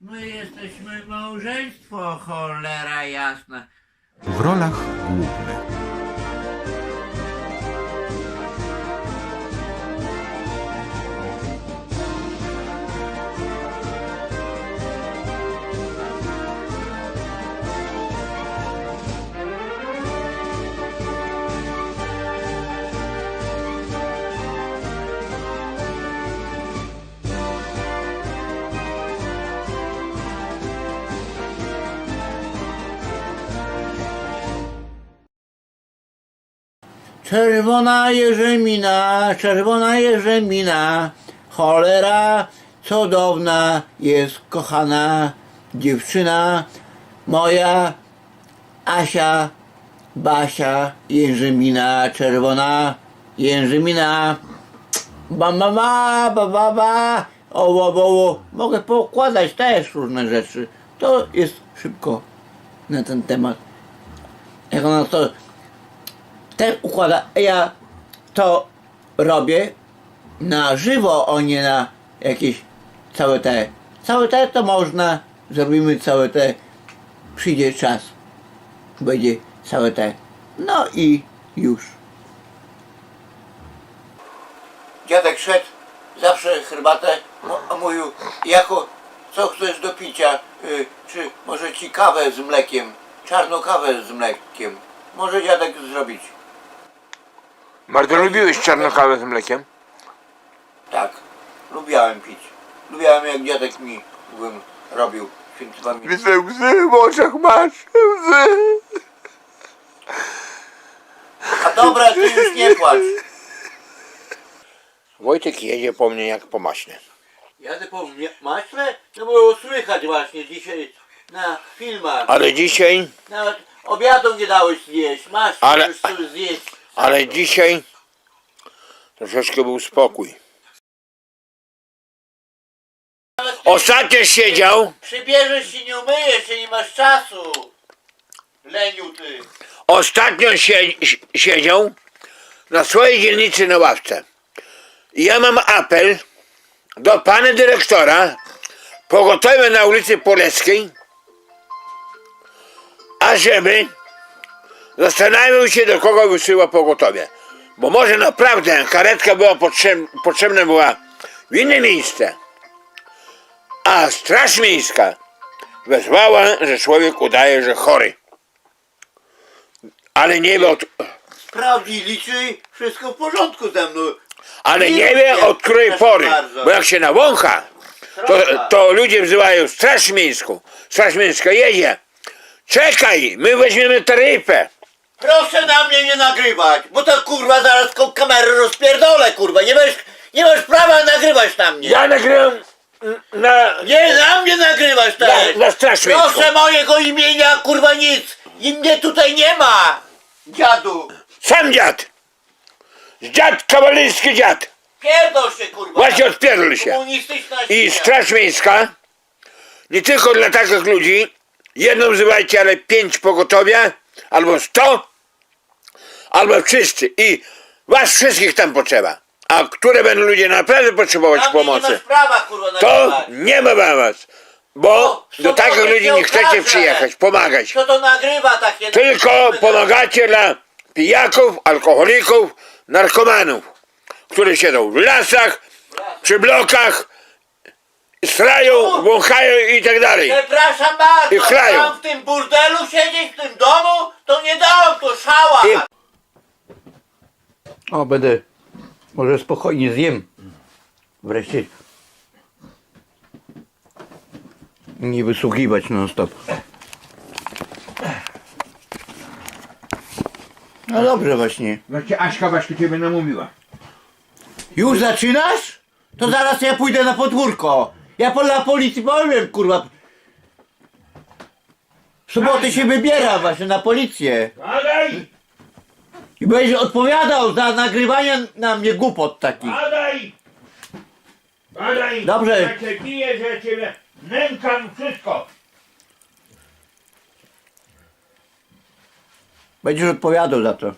My jesteśmy małżeństwo, cholera jasna. W rolach głównych Czerwona jeżemina, czerwona jeżemina, cholera cudowna jest kochana dziewczyna moja Asia, Basia, jeżemina czerwona, jeżemina, ba ba ba ba ba ba, o bo, bo, mogę pokładać też różne rzeczy. To jest szybko na ten temat. Jak ona to ten układa. Ja to robię na żywo, a nie na jakieś całe te. Całe te to można, zrobimy całe te. Przyjdzie czas. Będzie całe te. No i już. Dziadek szedł, zawsze herbatę, a mówił, jako, co chcesz do picia, y, czy może ci kawę z mlekiem, czarną kawę z mlekiem. Może dziadek zrobić. Bardzo lubiłeś czarną kawę z mlekiem? Tak, lubiałem pić. Lubiałem jak dziadek mi byłem, robił święty pamięć. Widzę łzy w oczach masz, łzy. A dobra, ty już nie płacz. Wojtek jedzie po mnie jak po maśle. Jadę po mnie- maśle? No było słychać właśnie dzisiaj na filmach. Ale dzisiaj, Nawet obiadu nie dałeś zjeść. Masz Ale- coś zjeść. Ale dzisiaj troszeczkę był spokój. Ostatnio siedział, Przybierzesz się nie umyjesz, się nie masz czasu. Leniu ty. ostatnio sie, siedział na swojej dzielnicy na ławce. I ja mam apel do pana dyrektora pogotowe na ulicy Poleckiej, ażeby zastanawiał się do kogo wysyła pogotowie. Bo może naprawdę karetka była potrzeb, potrzebna była w inne miejsce, a straż miejska wezwała, że człowiek udaje, że chory. Ale nie wie od, Sprawdzili, czy wszystko w porządku ze mną. ale Nie wie od której proszę pory. bardzo. Bo jak się nawącha, to, to ludzie wzywają straż miejską. Straż miejska jedzie. Czekaj, my weźmiemy taryfę. Proszę na mnie nie nagrywać, bo to kurwa zaraz ko- kamerę rozpierdolę, kurwa. Nie masz, nie masz prawa nagrywać na mnie. Ja nagrywam na, Nie, na mnie nagrywać na, też. na miejską. Proszę mojego imienia, kurwa nic. I mnie tutaj nie ma. Dziadu. Sam dziad. Dziad, kawalerski dziad. Pierdol się, kurwa. Właśnie odpierdol się. Komunistyczna I świnia. straż miejska, nie tylko dla takich ludzi, jedną wzywajcie, ale pięć pogotowia, albo sto, albo wszyscy. I was wszystkich tam potrzeba. A które będą ludzie naprawdę potrzebować mnie nie pomocy, kurwa, to nie ma was. Bo No, do takich ludzi nie chcecie przyjechać, pomagać. Kto to nagrywa takie... Tylko pomagacie dla pijaków, alkoholików, narkomanów, którzy siedzą w lasach, przy blokach, strają, wąchają i tak dalej. Przepraszam bardzo, I chlają. tam w tym burdelu siedzieć, w tym domu, to nie dałam, to szała. I- O, będę, może spokojnie zjem. Wreszcie. Nie wysłuchiwać non stop. No dobrze właśnie. Właśnie Aśka właśnie ciebie namówiła. Już zaczynasz? To zaraz ja pójdę na podwórko. Ja po na policji powiem, kurwa. W sobotę się wybiera właśnie na policję. Badaj! I będziesz odpowiadał za nagrywanie na mnie głupot takich. Badaj! Badaj! Dobrze. Ja cię piję, że ciebie nękam wszystko. Będziesz odpowiadał za to.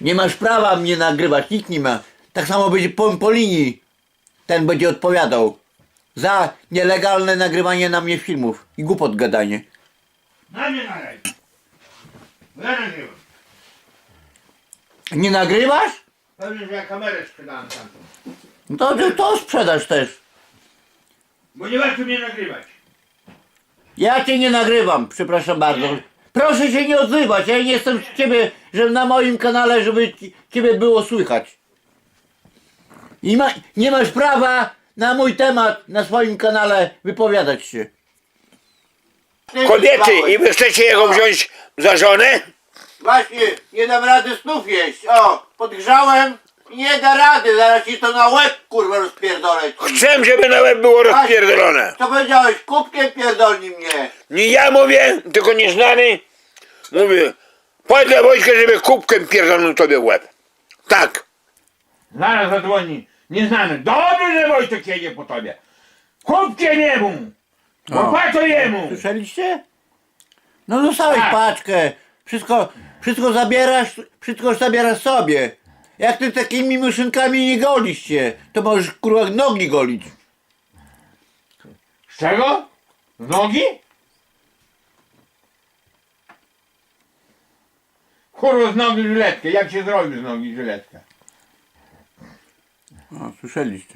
Nie masz prawa mnie nagrywać, nikt nie ma. Tak samo będzie po, po linii. Ten będzie odpowiadał. za nielegalne nagrywanie na mnie filmów i głupot gadanie. Na mnie nalej. Ja nagrywam. Nie nagrywasz? Pewnie, że ja kamerę sprzedałem tamtą. No to, to, to sprzedasz też. Bo nie warto mnie nagrywać. Ja cię nie nagrywam, przepraszam bardzo. Proszę się nie odzywać, ja nie jestem z ciebie, że na moim kanale, żeby ci- ciebie było słychać. I ma, nie masz prawa na mój temat na swoim kanale wypowiadać się. Kobiety, i wy chcecie jego wziąć za żonę? Właśnie, nie dam rady snów jeść. O, podgrzałem i nie da rady, zaraz ci to na łeb kurwa rozpierdolę ci. Chcę, żeby na łeb było rozpierdolone. Co powiedziałeś, kubkiem pierdolni mnie. Nie ja mówię, tylko nieznany. Mówię, powiedz dla Wojtka, żeby kubkiem pierdolnął tobie w łeb. Tak. Zaraz zadzwoni nieznany. Dobrze, że Wojtek jedzie po tobie. Kupcie jemu! Bo po co jemu? Słyszeliście? No dostałeś Tak. paczkę. Wszystko, wszystko zabierasz, wszystko zabierasz sobie. Jak ty takimi myszynkami nie golisz się, to możesz kurwa nogi golić. Z czego? Z nogi? Kurwa z nogi żyletkę. Jak się zrobi z nogi żyletkę? O, słyszeliście.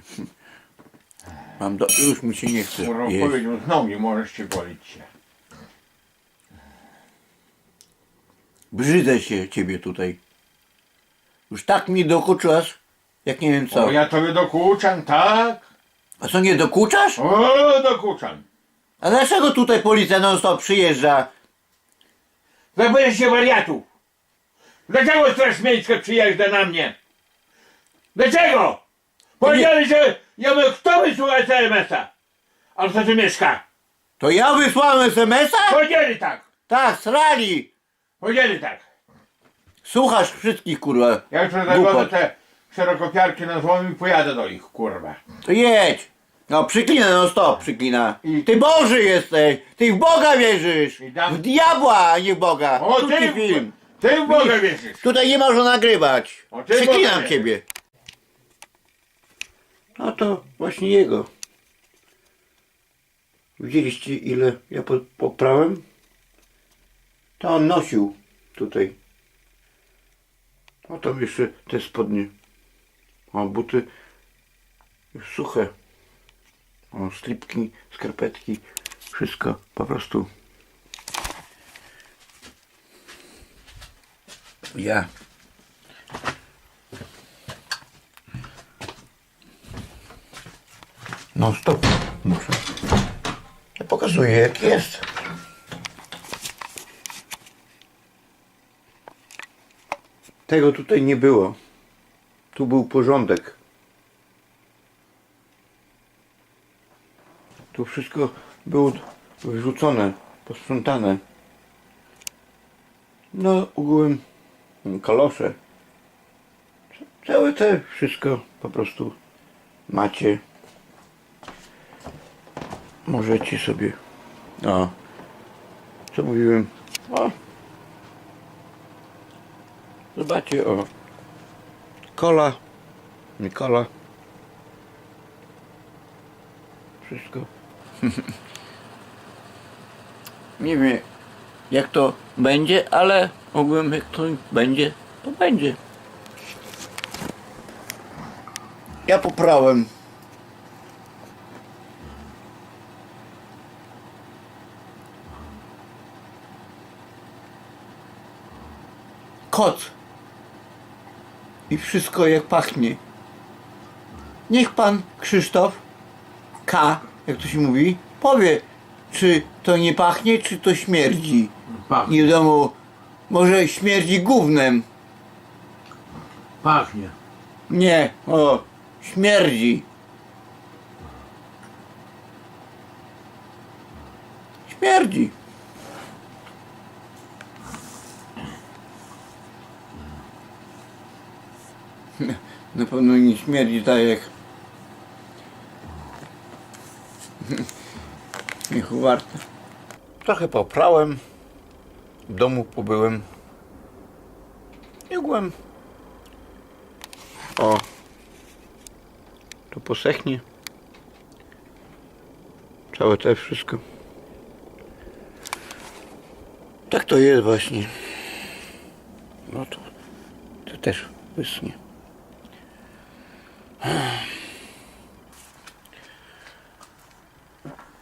Mam do... Już mi się nie chce Kurwa jeść. powiedział z nogi możesz się golić się. Brzydzę się ciebie tutaj. Już tak mi dokuczasz, jak nie wiem co. O, ja tobie dokuczam, tak? A co, nie dokuczasz? O, dokuczam. A dlaczego tutaj policja non stop przyjeżdża? Zapytasz się wariatów. Dlaczego Straż Miejska przyjeżdża na mnie? Dlaczego? Powiedzieli, że ja mówię, kto wysłał SMS-a? A kto tu mieszka? To ja wysłałem SMS-a? Powiedzieli tak. Tak, srali. Powiedzieli tak. Słuchasz wszystkich, kurwa. Ja Głupot. zawodzę te szerokopiarki na złom i pojadę do ich, kurwa. To jedź. No przyklina, no stop, przyklina. I- Ty Boży jesteś. Ty w Boga wierzysz. I dam- W diabła, a nie w Boga. O, Krótki ty, film. ty w Boga wierzysz. Tutaj nie można nagrywać. O, ty Przeklinam ciebie. No to właśnie jego. Widzieliście ile ja po- poprałem? To on nosił tutaj. O tam jeszcze te spodnie. O buty już suche. O slipki, skarpetki. Wszystko po prostu. Ja. No stop, muszę. Ja pokazuję jak jest. Tego tutaj nie było. Tu był porządek. Tu wszystko było wyrzucone, posprzątane. No, ogółem kalosze. Całe te wszystko po prostu macie. Możecie sobie. O. Co mówiłem? O. Zobaczcie, o. Kola. Nie kola. Wszystko. Nie wiem, jak to będzie, ale ogółem jak to będzie, to będzie. Ja poprałem. Kot. I wszystko jak pachnie. Niech pan Krzysztof K, jak to się mówi, powie, czy to nie pachnie, czy to śmierdzi. Pachnie. Nie wiadomo, może śmierdzi gównem. Pachnie. Nie, o, śmierdzi. Śmierdzi. Na pewno nie śmierdzi tak jak Niech warte. Trochę poprałem. W domu pobyłem. I ogółem o, to posechnie. Całe to wszystko. Tak to jest właśnie. No to, to też wyschnie.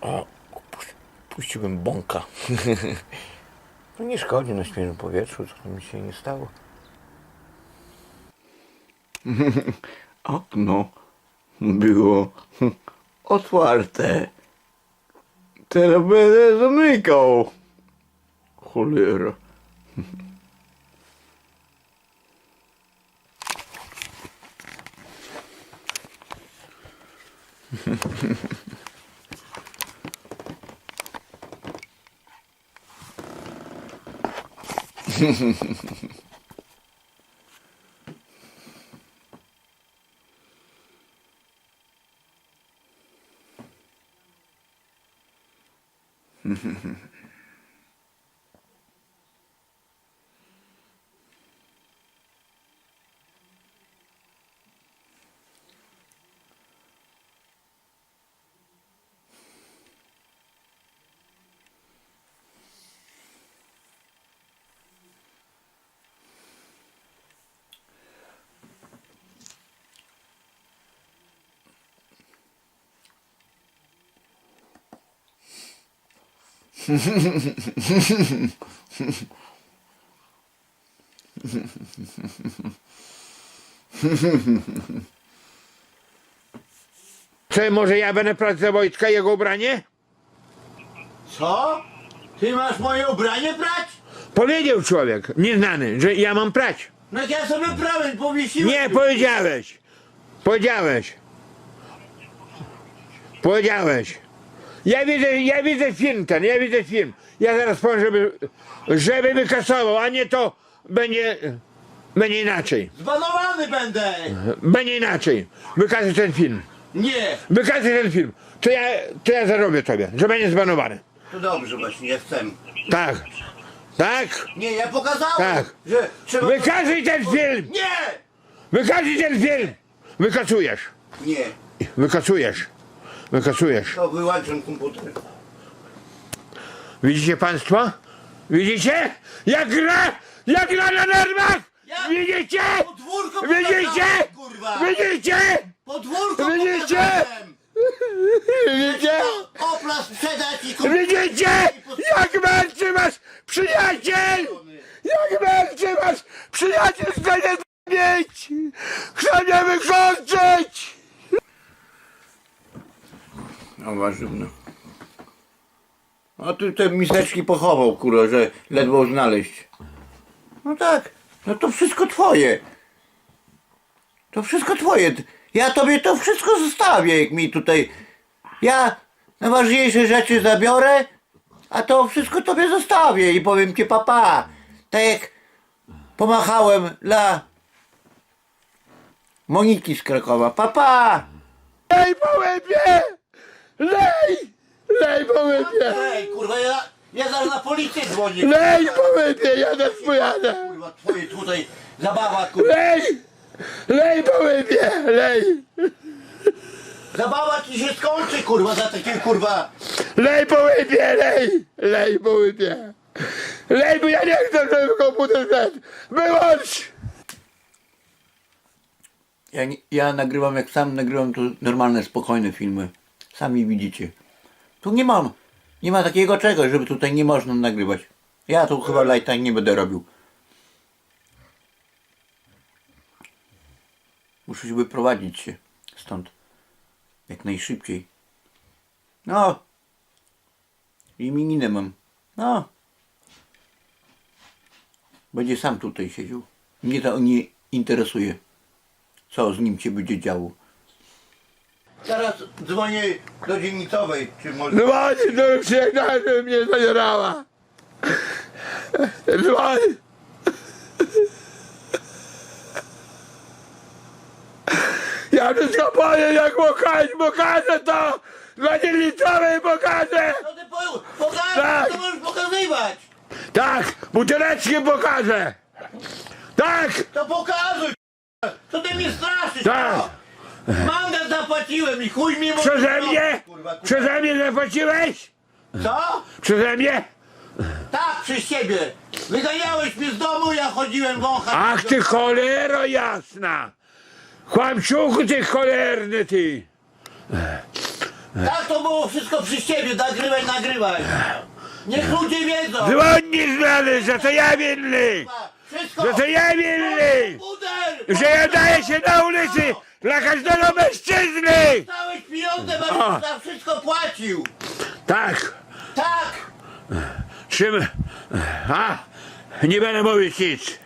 O, puś- puściłbym bąka. No nie szkodzi na świeżym powietrzu, co mi się nie stało. Okno było otwarte. Teraz będę zamykał. Cholera. Mm-hmm. Co, może ja będę prać za Wojtka jego ubranie? Co? Ty masz moje ubranie brać? Powiedział człowiek, nieznany, że ja mam prać. No ja sobie brałem, powiesiłem. Nie, powiedziałeś. Powiedziałeś. Powiedziałeś. Ja widzę, ja widzę film ten, ja widzę film. Ja zaraz powiem, żeby, żeby wykasował, a nie to będzie, będzie inaczej. Zbanowany będę! Będzie inaczej. Wykazuj ten film. Nie! Wykazuj ten film. To ja, to ja zarobię tobie, że będzie zbanowany. To dobrze właśnie, chcę. Tak. Tak. Nie, ja pokazałem, Tak. że trzeba... Wykazuj ten film. Nie! Wykazuj ten film. Wykasujesz. Nie, Wykasujesz. Wykasujesz. to wyłączam komputer. Widzicie państwo? Widzicie? Jak gra! Jak gra na nerwach! Ja- Widzicie? Podwórko Widzicie? pokazałem, kurwa! Widzicie? Podwórko Widzicie? pokazałem! Widzicie? Opla sprzedać i kupić! Widzicie? Jak męczy was przyjaciel! Jak męczy was przyjaciel chce nie mieć! Chce mnie wykończyć! No. A tu te miseczki pochował, kurwa, że ledwo znaleźć. No tak, no to wszystko twoje. To wszystko twoje. Ja tobie to wszystko zostawię, jak mi tutaj... Ja najważniejsze rzeczy zabiorę, a to wszystko tobie zostawię i powiem ci papa. Tak jak pomachałem dla Moniki z Krakowa. Papa! Lej po łebie! Lej! Lej po łebie! Ej, kurwa, ja, ja zaraz na policję dzwonię. Lej po łebie! Ja też pojadę! Kurwa, twoje tutaj zabawa, kurwa. Lej! Lej po łebie! Lej! Zabawa ci się skończy, kurwa, za takie, kurwa. Lej po łebie! Lej! Lej po łebie! Lej, bo ja nie chcę, żeby komputer wszedł! Wyłącz! Ja, nie, ja nagrywam, jak sam nagrywam, to normalne, spokojne filmy. Sami widzicie. Tu nie mam, nie ma takiego czegoś, żeby tutaj nie można nagrywać. Ja tu chyba lajta nie będę robił. Muszę się wyprowadzić się stąd. Jak najszybciej. No. Imininę mam. No. Będzie sam tutaj siedział. Mnie to nie interesuje. Co z nim się będzie działo. Teraz dzwonię do dzielnicowej, czy może... Dzwoni do przyjechała, żeby mnie zabierała! Dzwoni! Ja wszystko powiem, jak pokażę, pokażę to! Dla dzielnicowej pokażę! No ty po, pokaż, Tak. to możesz pokazywać! Tak, buteleczki pokażę! Tak, To pokazuj! Co ty mnie straszysz? Tak. Mandat zapłaciłem i chuj mi może Przeze zrobić, mnie? kurwa, kurwa. Przeze mnie zapłaciłeś? Co? Przeze mnie? Tak, przez ciebie. Wyganiałeś mnie z domu, ja chodziłem wąchać. Ach ty cholero jasna! Kłamczuchu ty cholerny ty! Tak to było wszystko przez ciebie, nagrywaj, nagrywaj. Niech ludzie wiedzą. Dzwonni znany, że to ja winny! Wszystko. Że to ja winny! Uder! Że ja daję się na ulicy dla każdego mężczyzny! Dałeś pieniądze, będziesz za wszystko płacił. Tak, Tak. czym... A, nie będę mówić nic.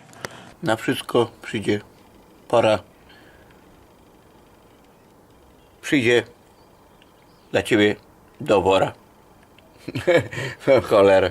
Na wszystko przyjdzie pora. Przyjdzie dla ciebie do wora. Cholera.